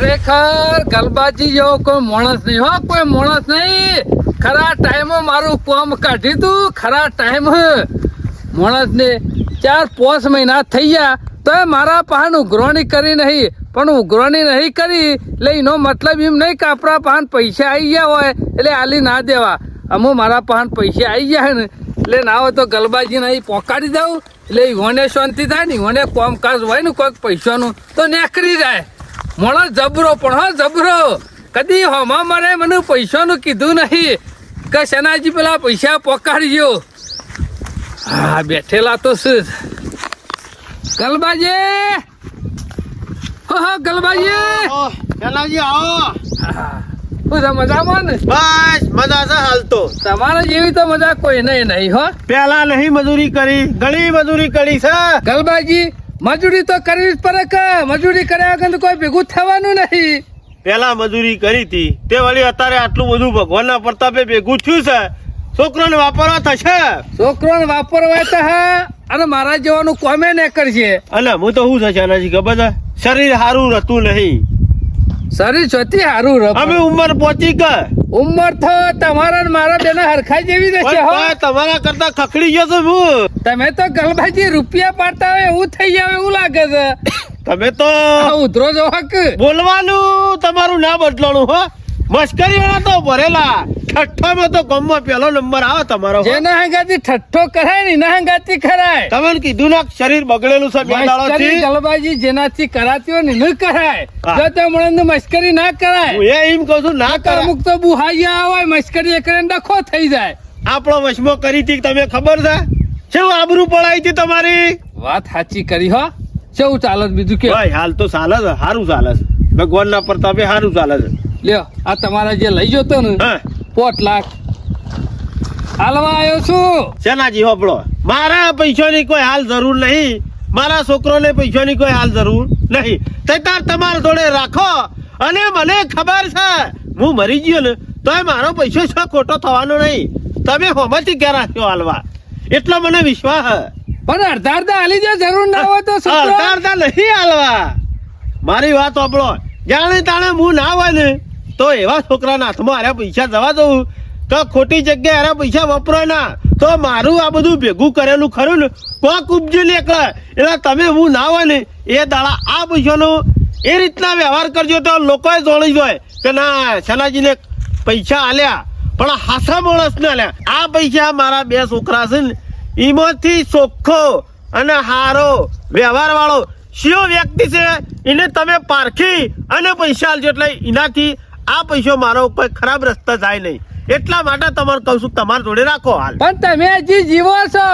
ખરેખર ગલબાજી જેવો કોઈ માણસ નહીં, હો, કોઈ માણસ નહીં. ખરા ટાઈમે મારું કોમ કાઢી તું, ખરા ટાઈમ માણસને ચાર પાંચ મહિના થઈ ગયા તો મારા પાન ઉઘરોણી કરી નહીં. પણ ઉઘરોણી નહીં કરી, એટલે એનો મતલબ એમ નહીં કે આપણા પાન પૈસા આવી ગયા હોય, એટલે આલી ના દેવા. અમુ મારા પાન પૈસા આવી ગયા ને, એટલે ના હોય તો ગલબાજી નહીં પોકાડી દઉં. એટલે ઈવોને શાંતિ થાય ને ઈવોને કોમકાજ હોય ને કોઈક પૈસાનું, તો નેકરી જાય. મોણો જબરો પણ હો જબરો. કદી હોમાં મને મને પૈસાનું કીધું નહીં. કે શેનાજી પેલા પૈસા પોકાડજો. હા બેઠેલા તો શું? ગલબાજી! હો હો ગલબાજી! શેનાજી આવો. શું મજામાં ને? બસ મજા છે હાલ તો. તમારા જેવી તો મજા કોઈ નહીં નહીં હો. પેલા નહીં મજૂરી કરી ઘણી મજૂરી કરી છે. ગલબાજી મજૂરી તો કરવી જ પડે કે? મજૂરી કર્યા વગર કોઈ ભેગું થવાનું નહીં. પેલા મજૂરી કરી હતી. તે વળી અત્યારે આટલું બધું ભગવાનના પ્રતાપે ભેગું થયું છે. છોકરાને વાપરવા થશે? છોકરોને વાપરવા તો હા અને મારા જેવાનું કોમે ને કરશે અને હું તો શું થશે એનાથી ખબર છે? શરીર સારું રહેતું નહીં. શરીર હારું અમે રહ ઉંમર પહોંચી કે ઉંમર તો તમારા ને મારા બેના હરખાઈ જેવી રહેશે હો. તમારા કરતા ખખડી ગયો છું હું. તમે તો ગલભાજી રૂપિયા પાડતા હોય એવું થઈ જાય એવું લાગે છે. તમે તો ઉધરો જો હક બોલવાનું તમારું ના બદલાણું હો. મસ્કરી વાળા તો ભરેલા. ઠઠ્ઠામાં તો ગામમાં પહેલો નંબર આવે તમારો. જેના હંગાથી ઠઠ્ઠો કરાય ને એના હંગાથી કરાય. તમે કીધું ના શરીર બગડેલું છે મસ્કરી દાડોથી? જેનાથી કરાતી હોય ને ન કરાય. જો તે મળે મસ્કરી ના કરાય. એ એમ કહું છું ના કર અમુક તો બુહાઈયા હોય મસ્કરી એ કરીને ડખો થઈ જાય. આપણો વશમો કરી હતી તમે ખબર છે? શું આબરૂ પડાઈ હતી તમારી? વાત સાચી કરી હો. શું ચાલત બીજું કે? ભાઈ હાલ તો ચાલે છે સારું ચાલે છે. ભગવાનના પ્રતાપે સારું ચાલે છે. લ્યો આ તમારા જે લઈ જતો ને પોટ લાખ. હાલવા આવ્યો છું. શેનાજી હોપડો મારા પૈસાની કોઈ હાલ જરૂર નહીં. મારા છોકરોને પૈસાની કોઈ હાલ જરૂર નહીં. તે તાર તમારા જોડે રાખો. અને મને ખબર છે હું મરી ગયો ને તોય મારો પૈસો છે ખોટો થવાનો નહીં. તમે હોમાંથી ક્યાં રાખ્યો હાલવા? એટલો મને વિશ્વાસ પણ અડધા અડધા હાલી જાય જરૂર ના હોય તો. અડધા અડધા નહીં હાલવા. મારી વાત હોપડો જાણે તાણે હું ના હોય ને તો એવા છોકરાના હાથમાં આર્યા પૈસા જવા દઉં તો ખોટી જગ્યાએ આર્યા પૈસા વપરાય ના. તો મારું આ બધું ભેગું કરેલું ખરું ને, કોક ઉપજી નીકળે એટલે તમે હું ના હોય ને, એ દાડા આ પૈસાનો એ રીતના વ્યવહાર કરજો તો લોકોએ જોડી જાય કે ના સનાજીને પૈસા આલ્યા, પણ હાસા માણસને આલ્યા. આ પૈસા મારા બે છોકરા છે ને, એમાંથી ચોખ્ખો અને હારો વ્યવહાર વાળો શિયો વ્યક્તિ છે, એને તમે પારખી અને પૈસા આલજો. એટલે એનાથી આ પૈસો મારો કોઈ ખરાબ રસ્તા જાય નહીં. એટલા માટે તમારે કહું છું તમારા જોડે રાખો હાલ. પણ તમે હજી જીવો છો.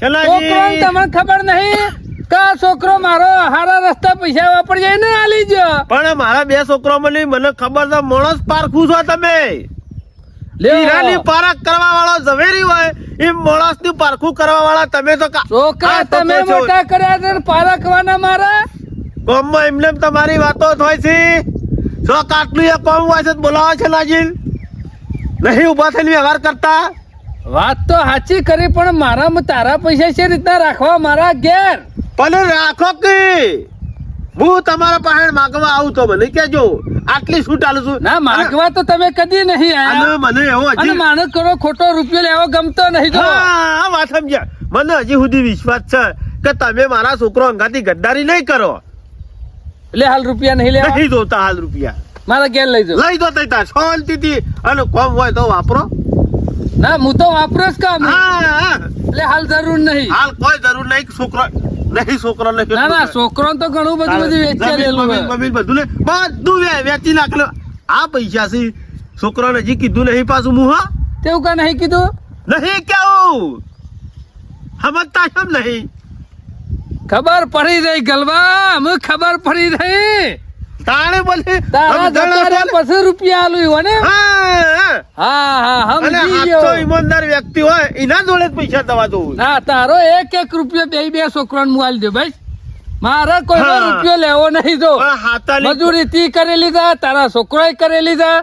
તમને ખબર નહીં કે છોકરો મારો હારા રસ્તા પૈસા વાપરી જાય ને આલી જો. પણ મારા બે છોકરો મને મને ખબર છે માણસ પારખું છો તમે. હીરાની પારખ કરવા વાળો ઝવેરી હોય એ માણસની પારખું કરવા વાળા તમે તો છોકરા તમે મોટા કર્યા પારખવાના મારા? ગામમાં એમને એમ તમારી વાતો થાય છે. જો કાટલું એ કોમ હોય છે તો છે નાજીલ નહીં ઊભા થઈને વ્યવહાર કરતા. વાત તો સાચી કરી પણ મારામાં તારા પૈસા છે રીતના રાખવા મારા ઘેર. પણ રાખો કે. હું તમારા પાસે માગવા આવું તો મને કેજો આટલી છૂટ આલું છું? ના માગવા તો તમે કદી નહીં આવ્યા આયા મને એવો હજી માણસ કરો ખોટો રૂપિયો લેવો ગમતો નહીં તો. હા આ વાત સમજ્યા. મને હજી સુધી વિશ્વાસ છે કે તમે મારા છોકરો અંગાથી ગદ્દારી નહીં કરો. એટલે હાલ રૂપિયા નહીં લેવા. નહીં જોતા હાલ રૂપિયા. મારા ઘેર લઈ જાઓ. લઈ દો તઈ તાર. શાંતિથી. અને કોમ હોય તો વાપરો. ના હું તો વાપરો જ કામ. એટલે હાલ જરૂર નહીં. હાલ કોઈ જરૂર નહીં. છોકરો નહીં છોકરો નહીં ના ના છોકરો તો ઘણું બધું બધું વેચી લેલું બધું ને બધું વે- વેચી નાખલો. આ પૈસા છે. છોકરાને જી કીધું નહીં પાછું હું હા. તેવું કા નહીં કીધું? નહીં કેવું. સમજતા કેમ નહીં. ખબર પડી રહી ગલવા અમે ખબર પડી રહી. તારે બોલે તારા સમજણ જતા રહ્યા બોલે. પછી રૂપિયા આલું હોય ને હા, હા. હા હા અને સમજી ઈમાનદાર વ્યક્તિ હોય એના જોડે જ પૈસા દવા દઉં ના તારો એક એક રૂપિયો બે બે છોકરાને હું આલી દે ભાઈ મારે કોઈ રૂપિયો લેવો નહીં જો. મજૂરી તી કરી લીધા તારા છોકરાએ કરી લીધા.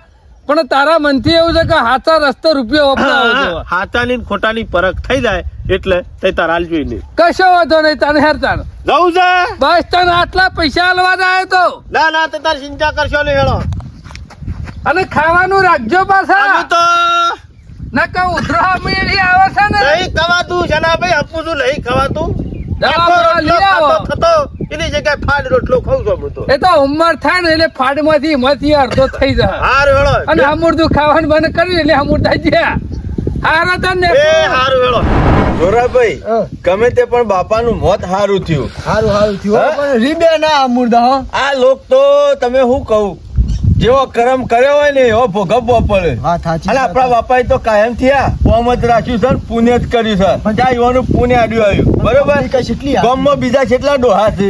પણ તારા મનથી એવું છે કે હાચા રસ્તો રૂપિયો વપરાવો હાચાની ને ખોટાની પરખ થઈ જાય એટલે તે તાર જોઈ લે. કશો વાંધો નહીં તને હેર તાર જવું છે? બસ તને આટલા પૈસા આલવા જાય તો. ના ના તે તાર ચિંતા કરશો નહીં હેળો. અને ખાવાનું રાખજો પાછા. તો. નકા ઉધરા મેળી આવે છે ને. નહીં ખવાતું જના ભાઈ આપું છું નહીં ખવાતું. દવા લઈ આવો. થતો એની જગ્યાએ ફાડ રોટલો ખાઉં છું હું એ તો ઉંમર થાય ને એટલે ફાડમાંથી અડધો થઈ જાય. હારું વેળો અને હમુરદું ખાવાનું બંધ કરી એટલે હમુરદા જ્યાં હારા તને એ હારું વેળો જોરાભાઈ ગમે તે પણ બાપાનું મોત હારું થયું. હારું હારું થયું. પણ રીબે ના મુર્દા આ લોક તો તમે શું કહું? જેવો કર્મ કર્યો હોય ને એવો ભોગવવો પડે. અને આપણા બાપા. તો કાયમ થયા. પોમ જ રાખ્યું છે પુણ્ય જ કર્યું છે. ત્યાં યુવાનું પુણ્ય આડ્યું આવ્યું. બરોબર? ગામમાં બીજા કેટલા ડોહા છે.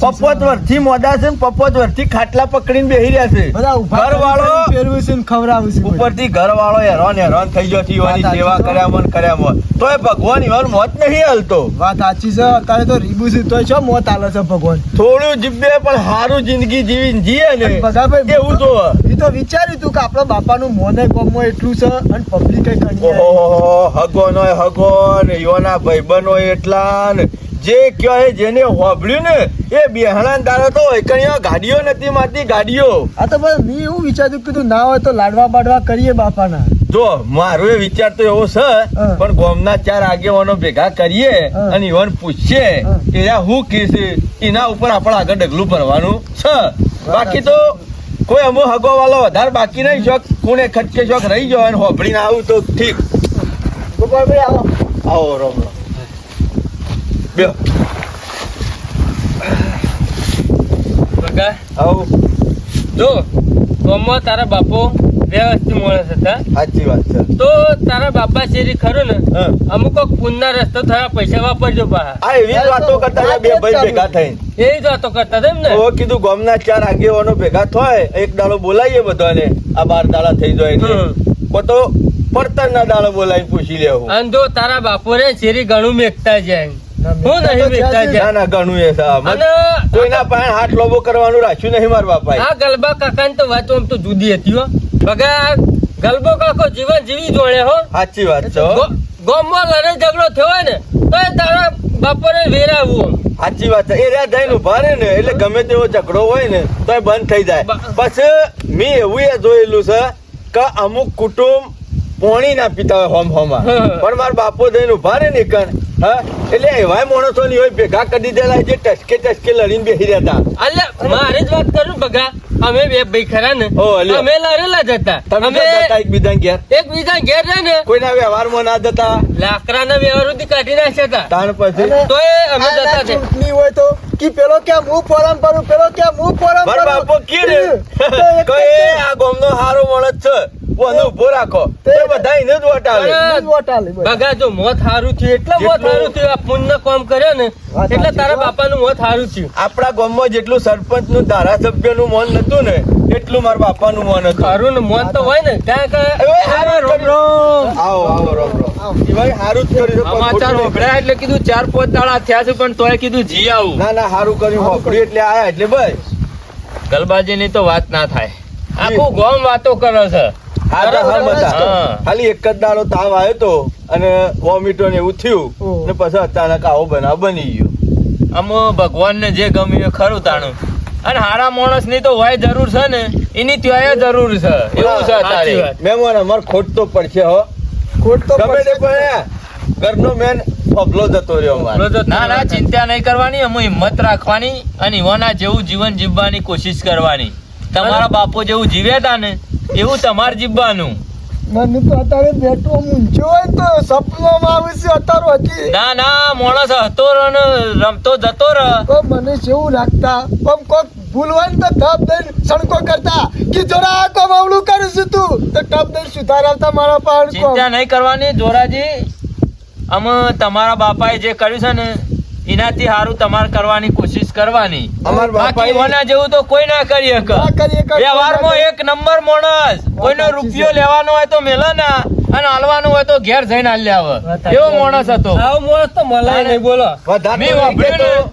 પપ્પોત વર્ષથી મોડા છે પપ્પોત વર્ષથી ખાટલા પકડીને બેહી રહ્યા છે. ઘર વાળો પહેરવું છે ઉપરથી ઘર વાળો હેરાન હેરાન થઈ ગયો યુવાની સેવા કર્યા મન કર્યા મન તો એ ભગવાન યુવાન મોત નહીં હાલતો. વાત સાચી છે અત્યારે તો રીબુ છે તોય છો મોત આલે છે ભગવાન? થોડું જીવે પણ સારું જિંદગી જીવીને જીએ ને. એવું તો એ તો વિચાર્યું તું કે આપણા બાપાનું મોને કોમો એટલું છે અને પબ્લિક કઈ હગો નો હગો ને યોના ભાઈબંધો એટલા ને જે કયો એ જેને હોભળ્યું ને એ બેહણા દાડો તો એકણીઓ ગાડીઓ નથી મારતી ગાડીઓ. આ તો બસ મેં એવું વિચાર્યું કે તું ના હોય તો લાડવા બાડવા કરીએ બાપાના. જો મારો એ વિચાર તો એવો છે. પણ ગોમના ચાર આગેવાનો ભેગા કરીએ અને ઈવન પૂછીએ કે હું કીધે એના ઉપર આપણે આગળ ડગલું ભરવાનું છે. બાકી તો કોઈ અમો હગો વાલો વધારે બાકી નહીં શોખ કોને ખટકે શોખ રહી ગયો અને હોભળીને આવું તો ઠીક. ગોપાલભાઈ આવો આવો રોમ. બે. બગા. આવો. જો ગામમાં તારા બાપો વ્યવસ્થિત માણસ હતા સાચી વાત છે. તો તારા બાપા શેરી ખરું ને અમુક પુનના રસ્તો થયા પૈસા વાપરજો પાહા આ એવી વાતો કરતા બે ભાઈ ભેગા થઈને. એ જ વાતો કરતા હતા ને? તો કીધું ગામના ચાર આગેવાનો ભેગા થાય એક દાડો બોલાવીએ બધાને. આ બાર દાડા થઈ જાય એટલે તો પડતર ના દાડો બોલાવી પૂછી લેવું અને જો તારા બાપો રે શેરી ઘણું મેકતા જાય. હું નહીં વેચતા ના. ના ઘણું એ કોઈના પાસે હાથ લોબો કરવાનું રાખ્યું નહીં મારા બાપાએ. આ ગલબા કાકાની તો વાતો આમ તો જુદી હતી હો. બગા ગલબો કાકો જીવન જીવી જોડે હો. સાચી વાત છે ગોમમાં લડે ઝઘડો થયો ને તો એ તારા બાપોને વેરાવું સાચી વાત છે. એ રહ્યા જઈને ઊભા ને એટલે ગમે તેવો ઝઘડો હોય ને તો એ બંધ થઈ જાય. પછી મેં એવું એ જોયેલું છે કે અમુક કુટુંબ પોણી ના પીતા હોય હોમ હોમાં પણ મારા બાપો જઈને ઊભા રહે ને કણ હા એટલે એવાય માણસો ની હોય ભેગા કરી દેલા જે ટસકે ટસકે લડીને બેસી રહેતા. એટલે મારી જ વાત કરું બગા અમે બે ભાઈ ખરા ને. અમે લડેલા જતા હતા. તમે અમે ક્યાં જતા એકબીજાને ઘેર. એકબીજા ઘેર રે ને? કોઈના વ્યવહારમાં ના જતા. લાકડાના વ્યવહારોથી કાઢી નાખ્યા હતા. તાણ પછી? તો એ અમે જતા છે ચૂંટણી હોય તો કે પેલો ક્યાં હું ફોરમ ભરું પેલો ક્યાં હું ફોરમ ભરું. બાપો કે રે કોઈ આ ગોમનો હારો મળત છે. ઊભો રાખો. તે બધા એને જ વોટ આવે પણ જ વોટ આલે બધા. બગા જો મોત હારું થયું એટલે મોત હારું થયું. આ પુણ્ય કામ કર્યો ને એટલે તારા. બાપાનું મોત હારું થયું. આપણા ગામમાં જેટલું સરપંચનું ધારાસભ્યનું મન નતું ને એટલું મારા બાપા નું મન હતું. હારું ને મોન તો હોય ને. ક્યાં ક્યાં રોમ રોમ. આવો આવો રોમ રોમ. ભાઈ હારું જ કર્યું. સમાચાર હોભળ્યા એટલે કીધું ચાર પાંચ દાડા થયા છે પણ તોય કીધું જી આવું. ના ના હારું કર્યું. હોભળ્યું એટલે આયા એટલે બસ ગલબાજીની તો વાત ના થાય. આખું ગોમ વાતો કરે છે. ખાલી એક જ દાડો તાવ આવ્યો તો અને વોમિટો ને એવું થયું. ને પછી અચાનક આવો બનાવ બની ગયો. આમ ભગવાનને જે ગમ્યું એ ખરું તાણું. અને હારા માણસની તો હોય જરૂર છે ને એની ત્યાં જરૂર છે. એવું છે તારે વાત. અમાર ખોટ તો પડશે હો. ખોટ તો ગમે તે પડશે. પણ ઘરનો મેન ફફલો જતો રહ્યો અમારે. ના ના ચિંતા નહીં કરવાની અમે હિંમત રાખવાની અને ઈવાના જેવું જીવન જીવવાની કોશિશ કરવાની. તમારા બાપો જેવું જીવ્યા હતા ને એવું તમાર જીવવાનું. મને તો અત્યારે બેઠો મૂંઝ્યો હોય તો સપનામાં આવે છે અત્યારે હજી. ના ના માણસ હતો ર ને રમતો જતો રહ તો મને જેવું લાગતા. પણ કોક ભૂલવાન તો ટપ દઈને સણકો કરતા. કે જરા આ કોમ અવળું કરું છું તું. તો ટપ દઈને સુધારાવતા મારા પાડ ચિંતા નહીં કરવાની જોરાજી. અમે તમારા બાપાએ જે કર્યું છે ને એનાથી સારું તમાર કરવાની કોશિશ કરવાની. બાકી ઓના જેવું તો કોઈ ના કરી શકે. વ્યવહારમાં એક નંબર માણસ. કોઈનો રૂપિયો લેવાનો હોય તો મેલે ના અને હાલવાનું હોય તો ઘેર જઈને હાલ આવે એવો માણસ હતો? આવો માણસ તો નહીં બોલો.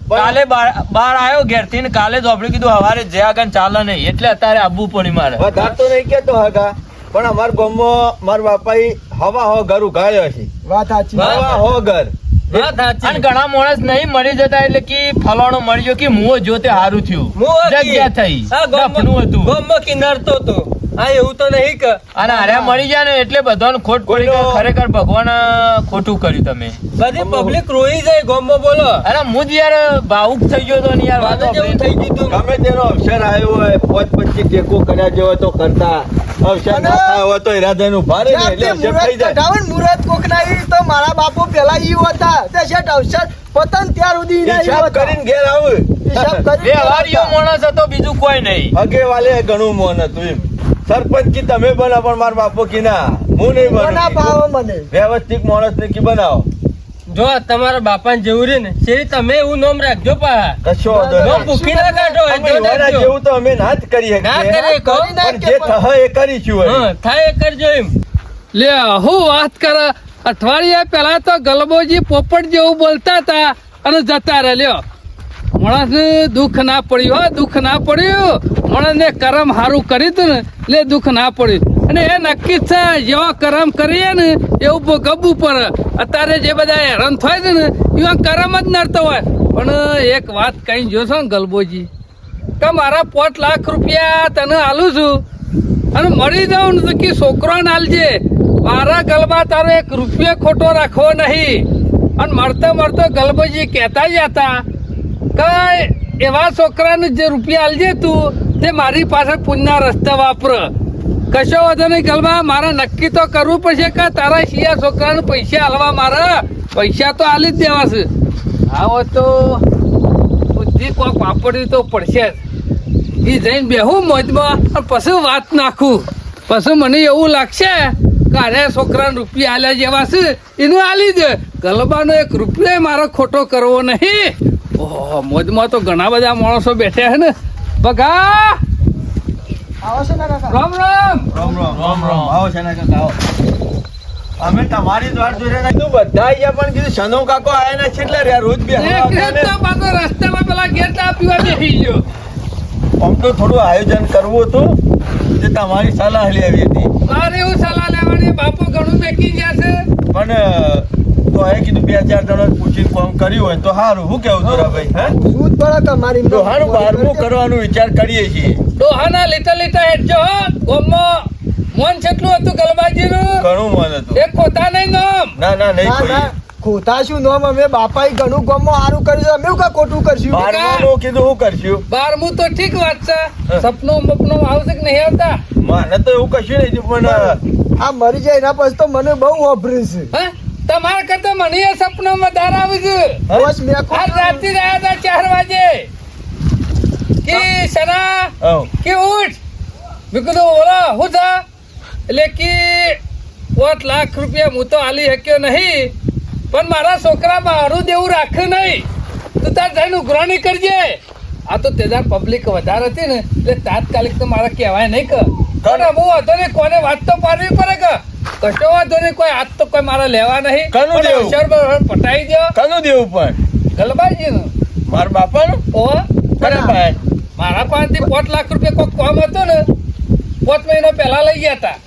કાલે બાર આવ્યો ઘેરથી ને કાલે જ કીધું હવારે જયા આગળ ચાલે નહીં એટલે અત્યારે આવવું પડ્યું મારે. વધારે તો નહીં કેતો હગા પણ અમાર ગામમાં મારા બાપાએ હવા હો ઘર ઉઘાયો છે. વાત સાચી હવા હો ઘર. અને ઘણા માણસ નહીં મળી જતા એટલે કે ફલાણો મળી ગયો કે મુઓ જોતે હારું થયું. જગ્યા થઈ. દફનું હતું. અને અરે મળી જાય ને એટલે બધાને ખોટ પડી ખરેખર ભગવાન ખોટું કર્યું તમે. બધી પબ્લિક રોઈ જાય ગોમમાં બોલો. અરે હું જ યાર ભાવુક થઈ ગયો તો ને યાર વાત જેવું થઈ ગયું તું. ગમે તેનો અવસર આવ્યો હોય પોત પછી ટેકો કર્યા જેવો તો કરતા. અવસર ના થયો હોય તો ઈરાદાનું ભારે ને એટલે અવસર થઈ જાય. મુરત કોકના ઈ તો મારા બાપુ પેલા ઈ હતા. તે શેઠ અવસર પતન ત્યાર સુધી ઈ હિસાબ કરીને ઘેર આવ. હિસાબ કરીને વ્યવહારીઓ હતા. માણસ હતો બીજું કોઈ નહીં. હગે વાલે ઘણું મોન હતું એમ. સરપંચ કી તમે બનો પણ મારા બાપો કી ના. હું નહીં બનું ભાવે મને. વ્યવસ્થિત માણસ ને કી બનાવો. જો તમારા બાપાને જેવું રે ને શેરી તમે એવું નોમ રાખજો પા કશો નો ભૂખી ના કાઢો એના જેવું તો અમે ના જ કરી ના કરે પણ જે. થહ એ કરીશું હા થાય એ કરજો એમ. લે હું વાત કર અઠવાડિયા પહેલા તો ગલબોજી પોપટ જેવું બોલતા હતા અને જતા રહ્યા. લ્યો માણસ દુઃખ ના પડ્યું હો દુઃખ ના પડ્યું. માણસને કરમ સારું કર્યું હતું ને એટલે દુઃખ ના પડ્યું અને એ નક્કી જ છે જેવા કરમ કરીએ ને એવું ભોગવવું ઉપર અત્યારે જે બધા હેરાન થાય છે ને, એવા કરમ જ નડતો હોય. પણ એક વાત કઈ જોશો ને, ગલબોજી, કે મારા પોત લાખ રૂપિયા તને આલું છું. અને મળી જાઉં ને કે છોકરોને આલજે. મારા ગલબા તારો એક રૂપિયો ખોટો રાખવો નહીં. અને મળતો મળતો ગલબોજી કહેતા જ હતા કે એવા છોકરાને જે રૂપિયા આલજે તું તે મારી પાસે પૂજના રસ્તા વાપર. કશો વધુ નહીં ગલબા મારે નક્કી તો કરવું પડશે કે તારા શિયા છોકરાને પૈસા હાલવા મારે? પૈસા તો આલી જ દેવા આવો તો બુદ્ધિ કોક વાપરવી તો પડશે જ. એ જઈને બેહું મોજમાં પછી વાત નાખું. પછી મને એવું લાગશે કે અરે છોકરાને રૂપિયા આલ્યા જેવા છે, એનું આલી દે. ગલબાનો એક રૂપિયો મારો ખોટો કરવો નહીં. ઓહો, મોજમાં તો ઘણા બધા માણસો બેઠ્યા છે ને. બગા! આવો છે ના કાકા. રામ રામ! રામ રામ રામ રામ. આવો છે ને કાકા આવો. અમે તમારી જ વાટ જોઈ રહ્યા કીધું બધા અહીંયા પણ કીધું સનો કાકો આયા ના છે એટલે રહ્યા રોજ બે તો રસ્તામાં પેલા ચા પીવા બેસી ગયો. આમ તો થોડું આયોજન કરવું હતું જે તમારી સલાહ લેવી હતી. મારે એવું સલાહ લેવાની બાપુ ઘણું મેકી ગયા છે. પણ તો એ કીધું બે ચાર જણા પૂછીને ફોન કર્યું હોય તો સારું શું કેવું દોરાભાઈ હે શું પડે તમારી ડોહાનું બારમું કરવાનો વિચાર કરીએ છીએ. ડોહાના લીટા લીટા હેઠજો હો. ગોમમાં મન કેટલું હતું ગલબાજીનું ઘણું મન હતું. એક ખોતા નહીં નામ ના ના નહીં કોઈ ખોટા શું નોમ અમે બાપાએ ઘણું ગમો સારું કર્યું અમે કા ખોટું કરશું? બારમાનું કીધું શું કરશું? બારમું તો ઠીક વાત છે. સપનો મપનો આવશે કે નહીં આવતા? મને તો એવું કશું નહીં પણ આ મરી જાય એના પછી તો મને બહુ વાપરે છે. હે? તમારા મને એ સપનો વધારે આવે બસ આજ રાતથી રહ્યા હતા ચાર વાગે. કે સના. કે ઉઠ. મેં કીધું ઓલા હું થા? એટલે કે પાંચ લાખ રૂપિયા હું તો આલી શક્યો નહીં પણ મારા છોકરા મારું દેવું રાખ્યું નહીં. તું તાર જઈને ઉઘરાણી કરજે. આ તો તેદાર પબ્લિક વધારે હતી ને એટલે તાત્કાલિક તો મારા કહેવાય નહીં કે. બહુ હું વાંધો નહીં કોને વાત તો પાડવી પડે કે? કશો વાંધો નહીં કોઈ હાથ તો કોઈ મારા લેવા નહીં. કનું દેવું? શરબર પટાઈ દો કનું દેવું પણ? ગલબાજી નું મારા બાપાનું? ઓ પાસે? મારા પાસેથી પાંચ લાખ રૂપિયા કોઈ કામ હતું ને પાંચ મહિના પહેલા લઈ ગયા હતા.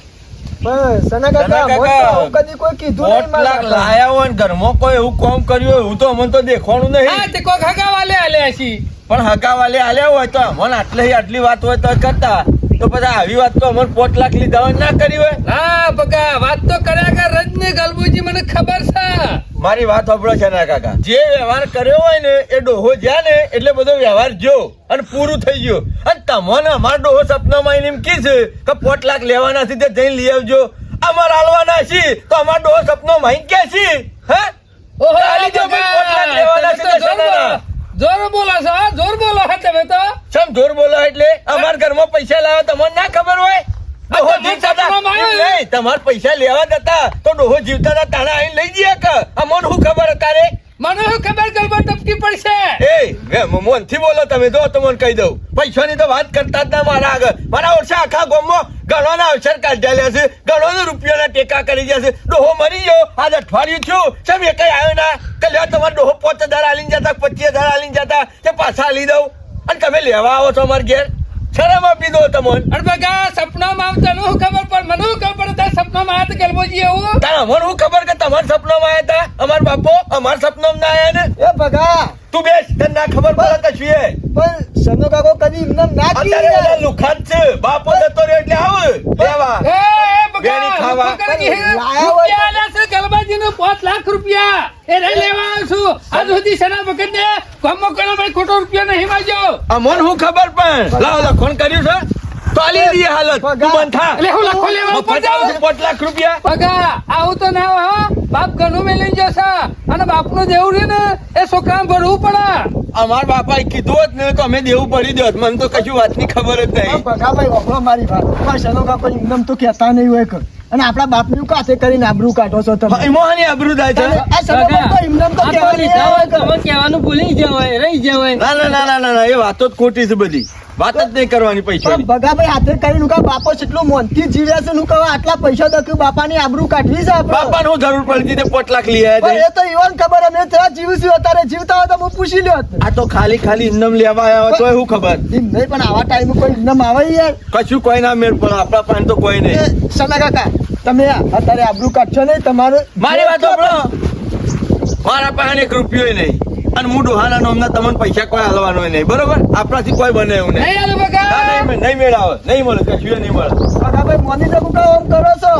પણ સના કાકા સના મને તો કાકા, આવું કદી કોઈ કીધું નહીં પોટ લાખ મારા બાપાએ. લાયા હોય ઘરમાં કોઈ એવું કામ કર્યું હોય તો અમને તો દેખવાનું હા તે કોક હગાવાલે આલ્યા છી પણ હકાવાલે આલ્યા હોય તો અમને આટલી આટલી વાત હોય તો કરતા. તો પછી આવી વાત તો અમને પોચ લાખ લીધા હોય ના કરી હોય. ના બગા વાત તો કર્યા કર રજની ગલબુજી મને ખબર છે. મારી વાત સાંભળો છે ના કાકા. જે વ્યવહાર કર્યો હોય ને એ ડોહો જ્યાં ને એટલે બધો વ્યવહાર જો અને પૂરું થઈ ગયો. અને તમને અમાર ડોહો સપનામાં એને એમ કી છે કે પોચ લાખ લેવાના છે તે જઈને લઈ આવજો. અમારે હાલવાના છે તો અમાર ડોહો સપનો અહીં કે છે? હે? ઓહો આલી જો પોટ લાખ લેવાના છે જોર. બોલો. છો? જોર બોલો હા તમે તો. ચમ જોર બોલો એટલે? અમારા ઘરમાં પૈસા તમને ના ખબર હોય? ડોહો જીવતા? નહીં તમારે પૈસા લેવા જતા તો ડોહો જીવતા હતા તાણા આવીને લઈ ગયા કે? અમને શું ખબર તારે મને શું ખબર ગલબા ટપકી પડશે? એ એ મોનથી બોલો તમે જો તમને કહી દઉં. પૈસાની તો વાત કરતા જ ના મારા આગળ. મારા ઓછા આખા ગામમાં ગણવાના અવસર કાઢ્યા છે. ગણવાના રૂપિયાના ટેકા કરી જશે છે. ડોહો મરી ગયો. આજ અઠવાડિયું થયું. સમ એ કઈ આવ્યો ના? કે લ્યો તમારે ડોહો પોત હજાર આલીને જતા પચીસ હજાર આલીને જતા તે પાછા આલી દઉં. અને તમે લેવા આવો છો અમારે ઘેર? શરમ આપી દો તમને. અરે બગા સપનામાં આવતા નું ખબર પણ મને ખબર પડે તારા સપનામાં આવ્યા તો ગલબોજી એવું? તારા મને હું ખબર કે તમાર સપનામાં આવ્યા હતા? અમાર બાપો અમાર સપનામાં ના આવ્યા ને? એ બગા. તું બેસ તને ના ખબર પડે કશું એ? પણ સનો કાકો કદી એમને ના અત્યારે કીધું. લુખાન છે. બાપો જતો રહ્યો એટલે આવ. લેવા. એ, એ બગા, ખાવા. કે રૂપિયા આલ્યા છે ગલબાજીનું પાંચ લાખ રૂપિયા. એ લઈ લેવા આવ્યો છું. આજ સુધી સના વખત ને ગામમાં કરો ભાઈ ખોટો રૂપિયો નહીં માગ્યો અમોન હું ખબર પણ? લાવ લખણ કર્યું છે. તાલી દી હાલત. તું બંધ થા. એટલે હું લખો લેવા ઉપર જાઉં? આવું લાખ રૂપિયા. પગા આવું તો ના હો. બાપ ઘરનું મેલી જશે. અને બાપનું દેવું રે ને એ છોકરાને ભરવું પડે. અમાર બાપાએ કીધું જ ને તો અમે દેવું પડી દોત મને તો કશું વાતની ખબર જ નહીં. પગા ભાઈ વાપરો મારી વાત. પણ સનો કાકો એમને તો કહેતા નહીં હોય કે. અને આપણા બાપનું કાતે કરીને આબરૂ કાઢો છો તમે? એમાં આબરૂ થાય છે? કહેવાનું ભૂલી જવાય રહી જવાય. ના ના ના ના ના ના એ વાતો જ ખોટી છે બધી. વાત જ નહીં કરવાની પૈસા ભગાભાઈ હાથે કરીને કા બાપો કેટલું મોનથી જીવે છે નું કહો? આટલા પૈસા દખ્યું બાપાની આબરૂ કાઢવી છે બાપા બાપાને જરૂર પડતી તે પોટ લાખ લઈ આવ્યા એ તો ઈવન ખબર અમે ત્યાં જીવશું અત્યારે જીવતા હોય તો હું પૂછી લ્યો. આ તો ખાલી ખાલી ઇન્દમ લેવા આવ્યા હોય તો શું ખબર. નહીં પણ આવા ટાઈમે કોઈ ઇન્દમ આવે યાર. કશું કોઈ ના મેળ પણ આપણા પાસે તો કોઈ નહીં. સના કાકા તમે અત્યારે આબરૂ કાઢશો નહીં તમારે મારી વાત સાંભળો. મારા પાસે એક રૂપિયો નહીં. અને હું ડોહાના નામના તમને પૈસા કોઈ હાલવાનો નહીં. બરોબર? આપણાથી કોઈ બને એવું નહીં. નહીં મેળાવો. નહીં મળે કશું નહીં મળે. ભગાભાઈ મોની જવું કામ આમ કરો છો.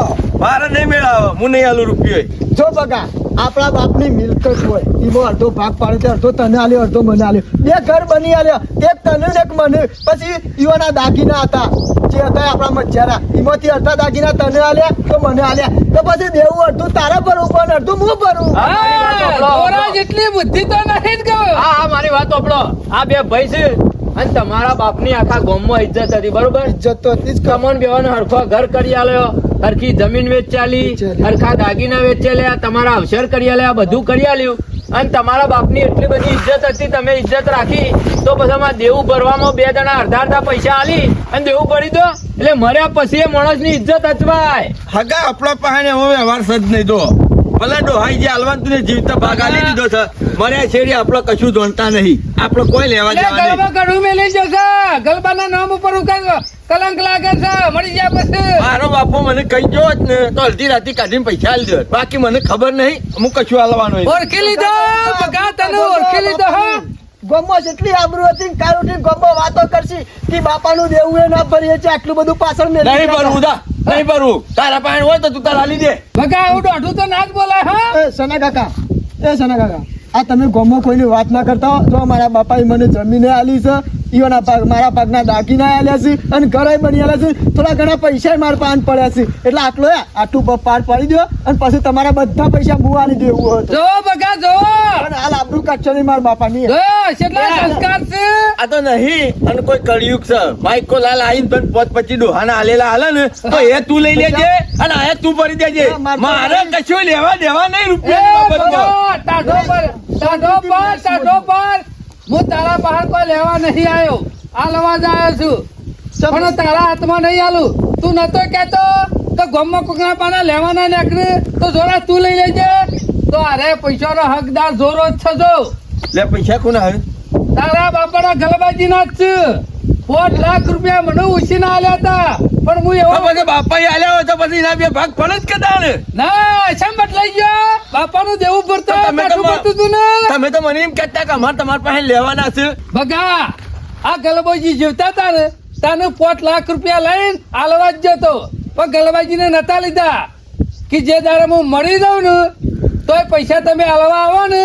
મારે નહીં મેળાવે. હું નહીં હાલું રૂપિયો. જો બગા આપણા બાપની મિલકત હોય. એમાં અડધો ભાગ પાડે છે અડધો તને આલ્યો અડધો મને આલ્યો. બે ઘર બની આલ્યા. એક તને એક મને. પછી ઈવાના દાગીના હતા. જે હતા આપણા મજારા એમાંથી અડધા દાગીના તને આલ્યા તો મને આલ્યા. તો પછી દેવું અડધું તારા ભરવું પણ અડધું હું ભરું જેટલી બુદ્ધિ તો નથી જ ગયો. હા હા મારી વાત આપણો આ બે ભાઈ છે. અને તમારા બાપની આખા ગામમાં ઇજ્જત હતી બરોબર? જતો હતી જ. કમન બેવાનો હરખો ઘર કરી આલ્યો. હરખી જમીન વેચાલી. હરખા દાગીના વેચેલ્યા તમારા અવસર કરી આલ્યા બધું કરી લ્યું અને તમારા બાપની એટલી બધી ઇજ્જત હતી તમે ઇજ્જત રાખી તો પછી દેવું ભરવામાં બે જણા અડધા અડધા પૈસા આલી અને દેવું ભરી દો. એટલે મર્યા પછી એ માણસની ઇજ્જત અચવાય. હગા આપણા પાસે એવો વ્યવહાર સજ નહીં તો ભલે ડોહાઈ જે હાલવાનું તું ને જીવતા ભાગ આલી દીધો છે. મર્યા છેડી આપણે કશું જોણતા નહીં. આપણે કોઈ લેવા જવા નહીં. ગલબા ઘરનું મેલી જશે ગલબાના નામ ઉપર ઉકા- કલંક લાગે છે. મળી જાય પછી. મારો બાપો મને કહી જો જ ને તો અડધી રાતે કાઢીને પૈસા આલી દે. બાકી મને ખબર નહીં હું કશું હાલવાનું ઓળખી લીધો બગા તને ઓળખી લીધો હા. ગોમમાં જેટલી આબરૂ હતી ને કાલ ઉઠીને ગોમમાં વાતો કરશી. કે બાપાનું દેવું એ ના ભરીએ છે આટલું બધું પાછળ મેલી નહીં ભરવું દા નહીં ભરવું તારા પાણી હોય તો તું તારા લીધે. દે બગા એવું દોઢું તો ના જ બોલાય હા? સના કાકા. એ સના કાકા. આ તમે ગોમમાં કોઈની વાત ના કરતા હો. જો મારા બાપાએ મને જમીને આલી છે ઈઓના પાક મારા પાકના દાગીના આલ્યા છે અને ઘરે બની આલ્યા છે. થોડા ઘણા પૈસા મારા પાન પડ્યા છે. એટલે આટલો આટલું પાર પાડી દો અને પછી તમારા બધા પૈસા હું આલી દેવું હોય જો બગા જો! હાલ આબરૂ કાઢશો નહીં મારા બાપાની. જો કેટલા સંસ્કાર છે. આ તો નહીં અને કોઈ કળિયુગ છે. માઇકો લાલ આવીને પણ પોત પછી ડોહાના આલેલા હાલે ને તો એ તું લઈ લેજે અને આ તું ભરી દેજે. મારે તો. કશું લેવા દેવા નહીં રૂપિયા ટાઢો પર ટાઢો પર. હું તારા બહાર કોઈ લેવા નહીં આવ્યો. આ લવા જ આવ્યો છું. પણ તારા હાથમાં નહીં આલું. તું નતો કેતો તો ગમમાં કોકના પાના લેવાના નીકળે તો જોરા તું લઈ લેજે. તો અરે પૈસાનો હકદાર જોરો જ છે જો લે પૈસા કોના હે તારા બાપાના ગલબાજીના જ છે. પોત લાખ રૂપિયા મને ઉછીના આલ્યા હતા. પણ હું એવો પછી બાપા આલ્યા હોય તો પછી એના બે ભાગ પડે જ કે તાણે ના શેમ બદલાઈ ગયો. બાપાનું દેવું પડતું ભરતો તમે તો તું ને. તમે તો મને એમ કહેતા કે અમારે તમારા પાસે લેવાના છે. બગા આ ગલબોજી જીવતા હતા ને તાને પોત લાખ રૂપિયા લઈને આલવા જ જતો પણ ગલબાજીને નતા લીધા. કે જે દાડે હું મળી દઉં ને તોય પૈસા તમે આલવા આવો ને.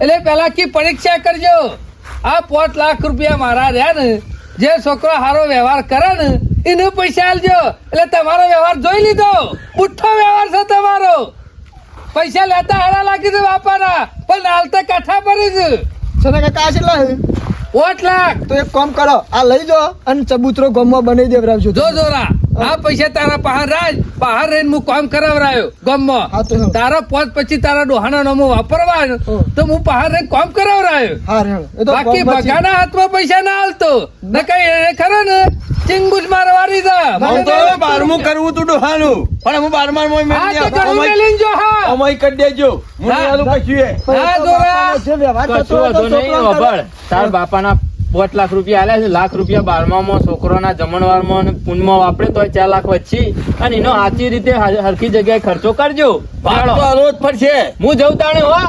એટલે પેલા કી પરીક્ષા કરજો. આ પોત લાખ રૂપિયા મારા રહ્યા ને જે છોકરો સારો વ્યવહાર કરે ને એને પૈસા આલજો. એટલે તમારો વ્યવહાર જોઈ લીધો. બુઠ્ઠો વ્યવહાર છે તમારો. પૈસા લેતા હારા લાગી છે બાપાના. પણ હાલતા કાઠા પડી છે સના કાકા કેટલા છે? પોત લાખ. તો એક કામ કરો આ લઈ જો અને ચબૂતરો ગોમમાં બનાવી છું જો જોરા. આ પૈસા તારા પહાર રાજ બહાર રહીને હું કામ કરાવરાયો હા તો ગામમાં તારા પોત પછી તારા ડોહાના નામો વાપરવા. તો હું બહાર રહીને કામ કરાવરાયો હા રે. એ તો બાકી બગાના હાથમાં પૈસા ના હાલતો. ને કઈ એને ખરો ને? ચિંગુજ મારવાડી દા હું તો બારમું કરવું તું ડોહાનું. પણ હું બારમા માં આ તો મેલીને જો હા. અમાઈ કડ દેજો. હું આલું. કશું હા, તો જોરા. જે વ્યવહાર તો તો વાંધો નહીં. તાર બાપાના પાંચ લાખ રૂપિયા આલ્યા છે. લાખ રૂપિયા બારમામાં છોકરોના જમણવારમાં અને પૂનમાં વાપરે તો ચાર લાખ વચ્ચી. અને એનો સાચી રીતે હરખી જગ્યાએ ખર્ચો કરજો. ભાગ તો ચાલો. આલવો જ પડશે. હું જઉં તાણે હો.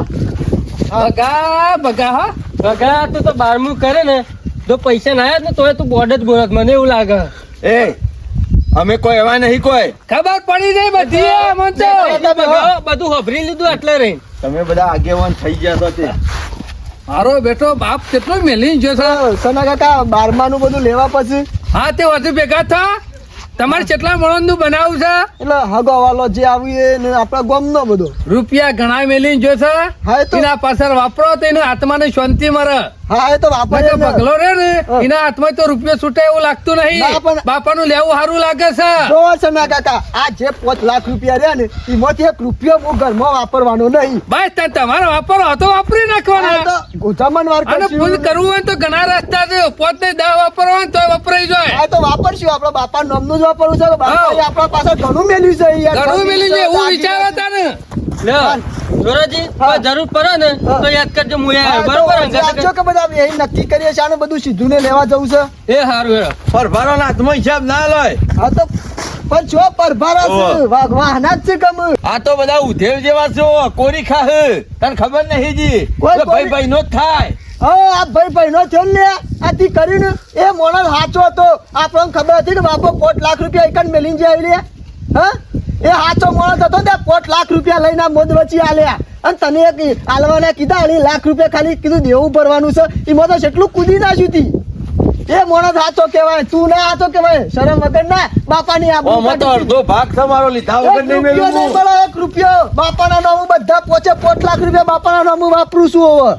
ભગા ભગા હા. તું તો બારમું કરે ને. તો પૈસા ના આવ્યા ને તોય તું બોર્ડ જ બોલત. મને એવું લાગે. એ અમે કોઈ એવા નહીં કોઈ. ખબર પડી જાય બધી એ મન તો. બગા, બધું હભરી લીધું એટલે રહી. તમે બધા આગેવાન થઈ ગયા તે. મારો બેટો બાપ કેટલો મેલી જો છે સના કાકા બારમાનું બધું લેવા પછી? હા તે વધુ ભેગા થા. તમારે કેટલા મળવાનું નું બનાવું છે? એટલે હગો વાલો જે આવી ને આપણા ગામનો બધો. રૂપિયા ઘણા મેલી જો છે હા તો પાછળ વાપરો તો એને આત્માને શાંતિ મળે. હા એ તો બાપા નકર પગલો રે ને એના હાથમાં તો રૂપિયો છૂટે એવું લાગતું નહીં. પણ- બાપાનું લેવું સારું લાગે છે. જો સના કાકા આ જે પાંચ લાખ રૂપિયા રહ્યા ને એમાંથી એક રૂપિયો હું ઘરમાં વાપરવાનો નહીં. ભાઈ તા તમારે વાપરો તો વાપરી નાખવાનો. ગોજામણ વાર અને ફૂલ કરવું હોય તો ઘણા રસ્તા છે. પોત ને દા વાપરવા હોય તો વપરાઈ જાય. આ તો વાપરશું આપણા બાપા નામનું જ વાપરવું છે. આપણા પાસે ઘણું મેલ્યું છે યાર. ઘણું મેલ્યું છે એવું વિચારતા વિચાર હતા ને જોરાજી. જરૂર પડે ને તો યાદ કરજો. તો બરોબર બધા અહીં નક્કી કરીએ છે આને બધું સીધું ને લેવા જવું છે. એ સારું. પરભારો હાથમાં હિસાબ ના લોય. હા તો પણ જો પરભારા છે. વાહના જ છે કમ આ તો બધા ઉધેવ જેવા છો કોરી ખાહ. તને ખબર નહીં જી ભાઈ ભાઈ નો થાય. હા આ ભાઈ ભાઈ નો થયો ને આથી કરીને એ મોણસ સાચો હતો. આપણને ખબર હતી કે બાપો પોટ લાખ રૂપિયા એક જ મેલીને જે આવી લે હા? એ સાચો માણસ હતો ને પોટ લાખ રૂપિયા લઈને મોદ વચી આલ્યા. અને તને એક આલવાના કીધા અઢી લાખ રૂપિયા ખાલી કીધું દેવું ભરવાનું છે. એમાં તો કેટલું કૂદી નાખ્યું તી એ માણસ સાચો કહેવાય તું ના સાચો કહેવાય. શરમ વગર ના બાપાની ની ઓમાં તો અડધો ભાગ તમારો લીધા વગર નહીં મેળવું એક રૂપિયો. બાપાના નામું બધા પોચે પોચ લાખ રૂપિયા બાપાના નામું વાપરું છું હવે.